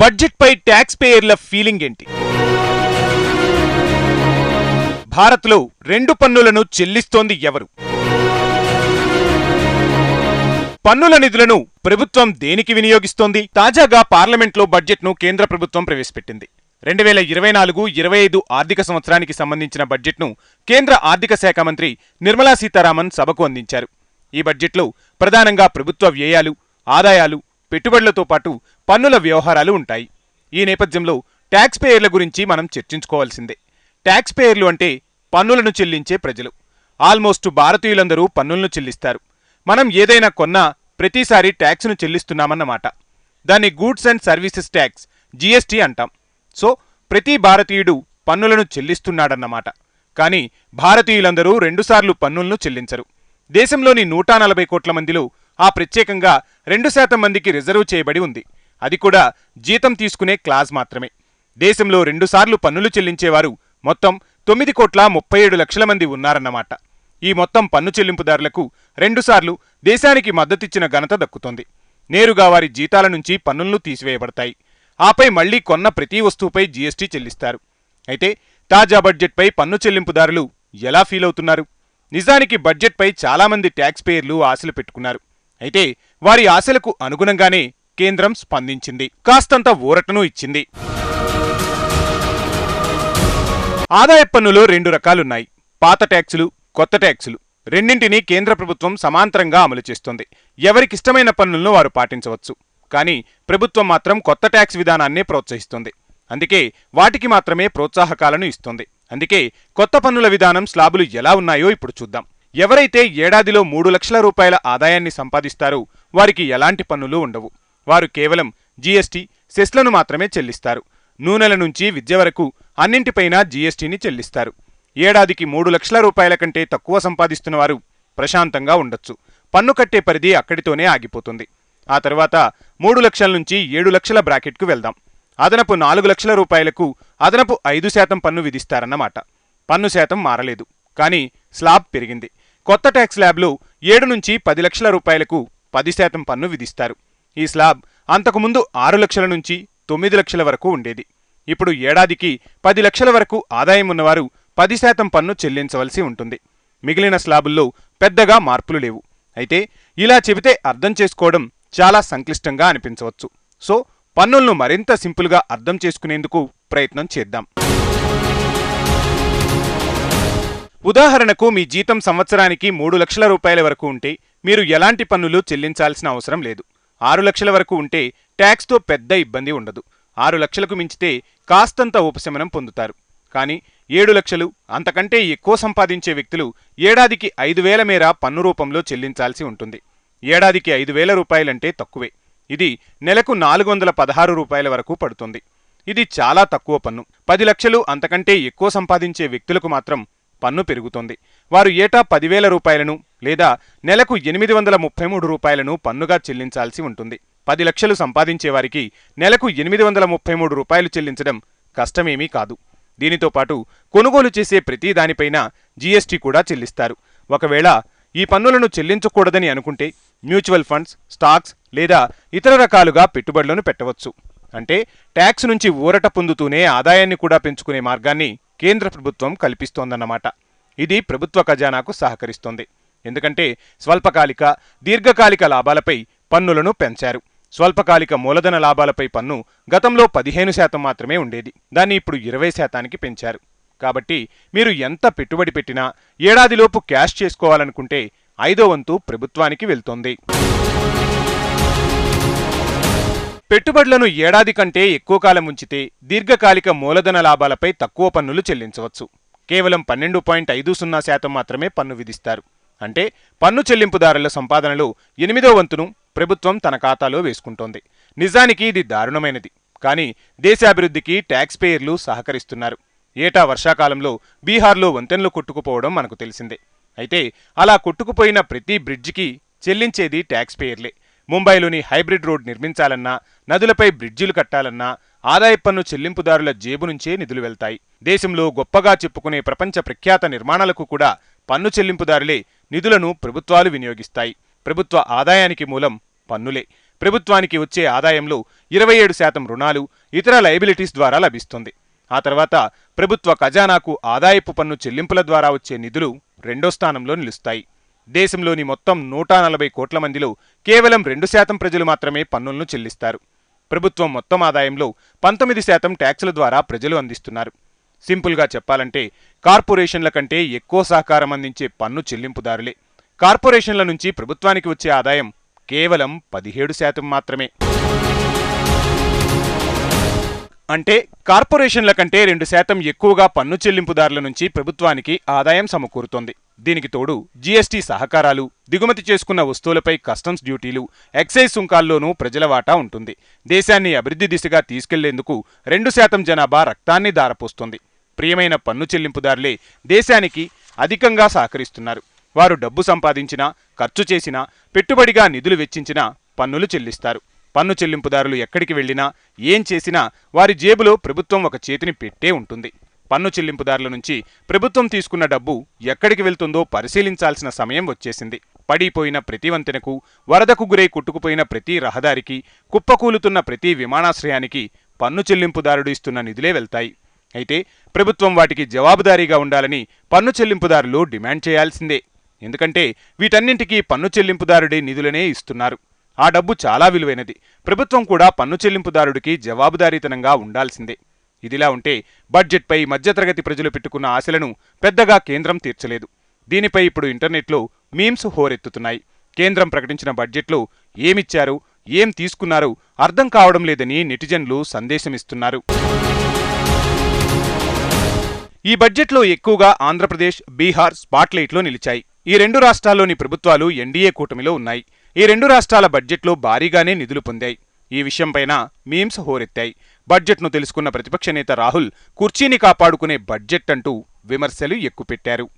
బడ్జెట్పై tax పేయర్ల feeling ఏంటి? భారత్లో రెండు పన్నులను చెల్లిస్తోంది ఎవరు? పన్నుల నిధులను ప్రభుత్వం దేనికి వినియోగిస్తోంది? తాజాగా పార్లమెంట్లో బడ్జెట్ను కేంద్ర ప్రభుత్వం ప్రవేశపెట్టింది. రెండు వేల ఇరవై నాలుగు ఇరవై ఐదు ఆర్థిక సంవత్సరానికి సంబంధించిన బడ్జెట్ను కేంద్ర ఆర్థిక శాఖ మంత్రి నిర్మలా సీతారామన్ సభకు అందించారు. ఈ బడ్జెట్లో ప్రధానంగా ప్రభుత్వ వ్యయాలు ఆదాయాలు పెట్టుబడులతో పాటు పన్నుల వ్యవహారాలు ఉంటాయి. ఈ నేపథ్యంలో ట్యాక్స్ పేయర్ల గురించి మనం చర్చించుకోవాల్సిందే. ట్యాక్స్ పేయర్లు అంటే పన్నులను చెల్లించే ప్రజలు. ఆల్మోస్ట్ భారతీయులందరూ పన్నులను చెల్లిస్తారు. మనం ఏదైనా కొన్నా ప్రతిసారి ట్యాక్స్ను చెల్లిస్తున్నామన్నమాట. దాన్ని goods and services tax GST అంటాం. సో ప్రతి భారతీయుడు పన్నులను చెల్లిస్తున్నాడన్నమాట. కానీ భారతీయులందరూ రెండుసార్లు పన్నులను చెల్లించరు. దేశంలోని నూట నలభై కోట్ల మందిలో ఆ ప్రత్యేకంగా రెండు శాతం మందికి రిజర్వ్ చేయబడి ఉంది. అది కూడా జీతం తీసుకునే క్లాజ్ మాత్రమే. దేశంలో రెండుసార్లు పన్నులు చెల్లించేవారు మొత్తం తొమ్మిది కోట్ల ముప్పై ఏడు లక్షల మంది ఉన్నారన్నమాట. ఈ మొత్తం పన్ను చెల్లింపుదారులకు రెండుసార్లు దేశానికి మద్దతిచ్చిన ఘనత దక్కుతోంది. నేరుగా వారి జీతాల నుంచి పన్నులను తీసివేయబడతాయి. ఆపై మళ్ళీ కొన్న ప్రతి వస్తువుపై జీఎస్టీ చెల్లిస్తారు. అయితే తాజా బడ్జెట్పై పన్ను చెల్లింపుదారులు ఎలా ఫీల్ అవుతున్నారు? నిజానికి బడ్జెట్పై చాలామంది ట్యాక్స్ పేయర్లు ఆశలు పెట్టుకున్నారు. అయితే వారి ఆశలకు అనుగుణంగానే కేంద్రం స్పందించింది. కాస్తంత ఊరటను ఇచ్చింది. ఆదాయ పన్నులో రెండు రకాలున్నాయి. పాత ట్యాక్సులు కొత్త ట్యాక్సులు. రెండింటినీ కేంద్ర ప్రభుత్వం సమాంతరంగా అమలు చేస్తుంది. ఎవరికిష్టమైన పన్నులను వారు పాటించవచ్చు. కానీ ప్రభుత్వం మాత్రం కొత్త ట్యాక్స్ విధానాన్నే ప్రోత్సహిస్తుంది. అందుకే వాటికి మాత్రమే ప్రోత్సాహకాలను ఇస్తుంది. అందుకే కొత్త పన్నుల విధానం స్లాబులు ఎలా ఉన్నాయో ఇప్పుడు చూద్దాం. ఎవరైతే ఏడాదిలో మూడు లక్షల రూపాయల ఆదాయాన్ని సంపాదిస్తారో వారికి ఎలాంటి పన్నులు ఉండవు. వారు కేవలం జీఎస్టీ సెస్లను మాత్రమే చెల్లిస్తారు. నూనెల నుంచి విద్య వరకు అన్నింటిపైనా జీఎస్టీని చెల్లిస్తారు. ఏడాదికి మూడు లక్షల రూపాయల కంటే తక్కువ సంపాదిస్తున్న వారు ప్రశాంతంగా ఉండొచ్చు. పన్ను కట్టే పరిధి అక్కడితోనే ఆగిపోతుంది. ఆ తర్వాత మూడు లక్షల నుంచి ఏడు లక్షల బ్రాకెట్కు వెళ్దాం. అదనపు నాలుగు లక్షల రూపాయలకు అదనపు ఐదు శాతం పన్ను విధిస్తారన్నమాట. పన్ను శాతం మారలేదు. కానీ స్లాబ్ పెరిగింది. కొత్త ట్యాక్స్ స్లాబ్లో ఏడు నుంచి పది లక్షల రూపాయలకు పది శాతం పన్ను విధిస్తారు. ఈ స్లాబ్ అంతకుముందు ఆరు లక్షల నుంచి తొమ్మిది లక్షల వరకు ఉండేది. ఇప్పుడు ఏడాదికి పది లక్షల వరకు ఆదాయం ఉన్నవారు పది శాతం పన్ను చెల్లించవలసి ఉంటుంది. మిగిలిన స్లాబుల్లో పెద్దగా మార్పులు లేవు. అయితే ఇలా చెబితే అర్థం చేసుకోవడం చాలా సంక్లిష్టంగా అనిపించవచ్చు. సో పన్నులను మరింత సింపుల్గా అర్థం చేసుకునేందుకు ప్రయత్నం చేద్దాం. ఉదాహరణకు మీ జీతం సంవత్సరానికి మూడు లక్షల రూపాయల వరకు ఉంటే మీరు ఎలాంటి పన్నులు చెల్లించాల్సిన అవసరం లేదు. ఆరు లక్షల వరకు ఉంటే ట్యాక్స్తో పెద్ద ఇబ్బంది ఉండదు. ఆరు లక్షలకు మించితే కాస్తంత ఉపశమనం పొందుతారు. కానీ ఏడు లక్షలు అంతకంటే ఎక్కువ సంపాదించే వ్యక్తులు ఏడాదికి ఐదు వేల మేర పన్ను రూపంలో చెల్లించాల్సి ఉంటుంది. ఏడాదికి ఐదు వేల రూపాయలంటే తక్కువే. ఇది నెలకు నాలుగు వందల పదహారు రూపాయల వరకు పడుతుంది. ఇది చాలా తక్కువ పన్ను. పది లక్షలు అంతకంటే ఎక్కువ సంపాదించే వ్యక్తులకు మాత్రం పన్ను పెరుగుతోంది. వారు ఏటా పదివేల రూపాయలను లేదా నెలకు ఎనిమిది వందల ముప్పై మూడు రూపాయలను పన్నుగా చెల్లించాల్సి ఉంటుంది. పది లక్షలు సంపాదించేవారికి నెలకు ఎనిమిది వందల ముప్పై మూడు రూపాయలు చెల్లించడం కష్టమేమీ కాదు. దీనితో పాటు కొనుగోలు చేసే ప్రతి దానిపైన జీఎస్టీ కూడా చెల్లిస్తారు. ఒకవేళ ఈ పన్నులను చెల్లించకూడదని అనుకుంటే మ్యూచువల్ ఫండ్స్ స్టాక్స్ లేదా ఇతర రకాలుగా పెట్టుబడులను పెట్టవచ్చు. అంటే ట్యాక్స్ నుంచి ఊరట పొందుతూనే ఆదాయాన్ని కూడా పెంచుకునే మార్గాన్ని కేంద్ర ప్రభుత్వం కల్పిస్తోందన్నమాట. ఇది ప్రభుత్వ ఖజానాకు సహకరిస్తోంది. ఎందుకంటే స్వల్పకాలిక దీర్ఘకాలిక లాభాలపై పన్నులను పెంచారు. స్వల్పకాలిక మూలధన లాభాలపై పన్ను గతంలో పదిహేను శాతం మాత్రమే ఉండేది. దాన్ని ఇప్పుడు ఇరవై శాతానికి పెంచారు. కాబట్టి మీరు ఎంత పెట్టుబడి పెట్టినా ఏడాదిలోపు క్యాష్ చేసుకోవాలనుకుంటే ఐదో వంతు ప్రభుత్వానికి వెళ్తోంది. పెట్టుబడులను ఏడాది కంటే ఎక్కువ కాలం ఉంచితే దీర్ఘకాలిక మూలధన లాభాలపై తక్కువ పన్నులు చెల్లించవచ్చు. కేవలం పన్నెండు పాయింట్ ఐదు సున్నా శాతం మాత్రమే పన్ను విధిస్తారు. అంటే పన్ను చెల్లింపుదారుల సంపాదనలో ఎనిమిదో వంతును ప్రభుత్వం తన ఖాతాలో వేసుకుంటోంది. నిజానికి ఇది దారుణమైనది. కానీ దేశాభివృద్ధికి ట్యాక్స్ పేయర్లు సహకరిస్తున్నారు. ఏటా వర్షాకాలంలో బీహార్లో వంతెనలు కొట్టుకుపోవడం మనకు తెలిసిందే. అయితే అలా కొట్టుకుపోయిన ప్రతి బ్రిడ్జికి చెల్లించేది ట్యాక్స్ పేయర్లే. ముంబైలోని హైబ్రిడ్ రోడ్ నిర్మించాలన్నా నదులపై బ్రిడ్జిలు కట్టాలన్నా ఆదాయ పన్ను చెల్లింపుదారుల జేబు నుంచే నిధులు వెళ్తాయి. దేశంలో గొప్పగా చెప్పుకునే ప్రపంచ ప్రఖ్యాత నిర్మాణాలకు కూడా పన్ను చెల్లింపుదారులే నిధులను ప్రభుత్వాలు వినియోగిస్తాయి. ప్రభుత్వ ఆదాయానికి మూలం పన్నులే. ప్రభుత్వానికి వచ్చే ఆదాయంలో ఇరవై ఏడు శాతం రుణాలు ఇతర లయబిలిటీస్ ద్వారా లభిస్తుంది. ఆ తర్వాత ప్రభుత్వ ఖజానాకు ఆదాయపు పన్ను చెల్లింపుల ద్వారా వచ్చే నిధులు రెండో స్థానంలో నిలుస్తాయి. దేశంలోని మొత్తం నూట నలభై కోట్ల మందిలో కేవలం రెండు శాతం ప్రజలు మాత్రమే పన్నులను చెల్లిస్తారు. ప్రభుత్వం మొత్తం ఆదాయంలో పంతొమ్మిది శాతం ట్యాక్సుల ద్వారా ప్రజలు అందిస్తున్నారు. సింపుల్గా చెప్పాలంటే కార్పొరేషన్ల కంటే ఎక్కువ సహకారం అందించే పన్ను చెల్లింపుదారులే. కార్పొరేషన్ల నుంచి ప్రభుత్వానికి వచ్చే ఆదాయం కేవలం పదిహేడు శాతం మాత్రమే. అంటే కార్పొరేషన్ల కంటే రెండు శాతం ఎక్కువగా పన్ను చెల్లింపుదారుల నుంచి ప్రభుత్వానికి ఆదాయం సమకూరుతోంది. దీనికి తోడు జీఎస్టీ సహకారాలు దిగుమతి చేసుకున్న వస్తువులపై కస్టమ్స్ డ్యూటీలు ఎక్సైజ్ సుంకాల్లోనూ ప్రజల వాటా ఉంటుంది. దేశాన్ని అభివృద్ధి దిశగా తీసుకెళ్ళేందుకు రెండు శాతం జనాభా రక్తాన్ని దారపోస్తుంది ప్రియమైన పన్ను చెల్లింపుదారులే దేశానికి అధికంగా సహకరిస్తున్నారు. వారు డబ్బు సంపాదించినా ఖర్చు చేసినా పెట్టుబడిగా నిధులు వెచ్చించినా పన్నులు చెల్లిస్తారు. పన్ను చెల్లింపుదారులు ఎక్కడికి వెళ్ళినా ఏం చేసినా వారి జేబులో ప్రభుత్వం ఒక చేతిని పెట్టే ఉంటుంది. పన్ను చెల్లింపుదారుల నుంచి ప్రభుత్వం తీసుకున్న డబ్బు ఎక్కడికి వెళ్తుందో పరిశీలించాల్సిన సమయం వచ్చేసింది. పడిపోయిన ప్రతి వంతెనకు వరదకు గురై కొట్టుకుపోయిన ప్రతి రహదారికి కుప్పకూలుతున్న ప్రతి విమానాశ్రయానికి పన్ను చెల్లింపుదారుడు ఇస్తున్న నిధులే వెళ్తాయి. అయితే ప్రభుత్వం వాటికి జవాబుదారీగా ఉండాలని పన్ను చెల్లింపుదారులు డిమాండ్ చేయాల్సిందే. ఎందుకంటే వీటన్నింటికీ పన్ను చెల్లింపుదారుడే నిధులనే ఇస్తున్నారు. ఆ డబ్బు చాలా విలువైనది. ప్రభుత్వం కూడా పన్ను చెల్లింపుదారుడికి జవాబుదారీతనంగా ఉండాల్సిందే. ఇదిలా ఉంటే బడ్జెట్పై మధ్యతరగతి ప్రజలు పెట్టుకున్న ఆశలను పెద్దగా కేంద్రం తీర్చలేదు. దీనిపై ఇప్పుడు ఇంటర్నెట్లో మీమ్స్ హోరెత్తుతున్నాయి. కేంద్రం ప్రకటించిన బడ్జెట్లో ఏమిచ్చారు ఏం తీసుకున్నారు అర్థం కావడం లేదని నెటిజన్లు సందేశమిస్తున్నారు. ఈ బడ్జెట్లో ఎక్కువగా ఆంధ్రప్రదేశ్ బీహార్ స్పాట్లైట్లో నిలిచాయి. ఈ రెండు రాష్ట్రాల్లోని ప్రభుత్వాలు ఎన్డీఏ కూటమిలో ఉన్నాయి. ఈ రెండు రాష్ట్రాల బడ్జెట్లో భారీగానే నిధులు పొందాయి. ఈ విషయంపైన మీమ్స్ హోరెత్తాయి. బడ్జెట్ను తెలుసుకున్న ప్రతిపక్ష నేత రాహుల్ కుర్చీని కాపాడుకునే బడ్జెట్ అంటూ విమర్శలు ఎక్కుపెట్టారు.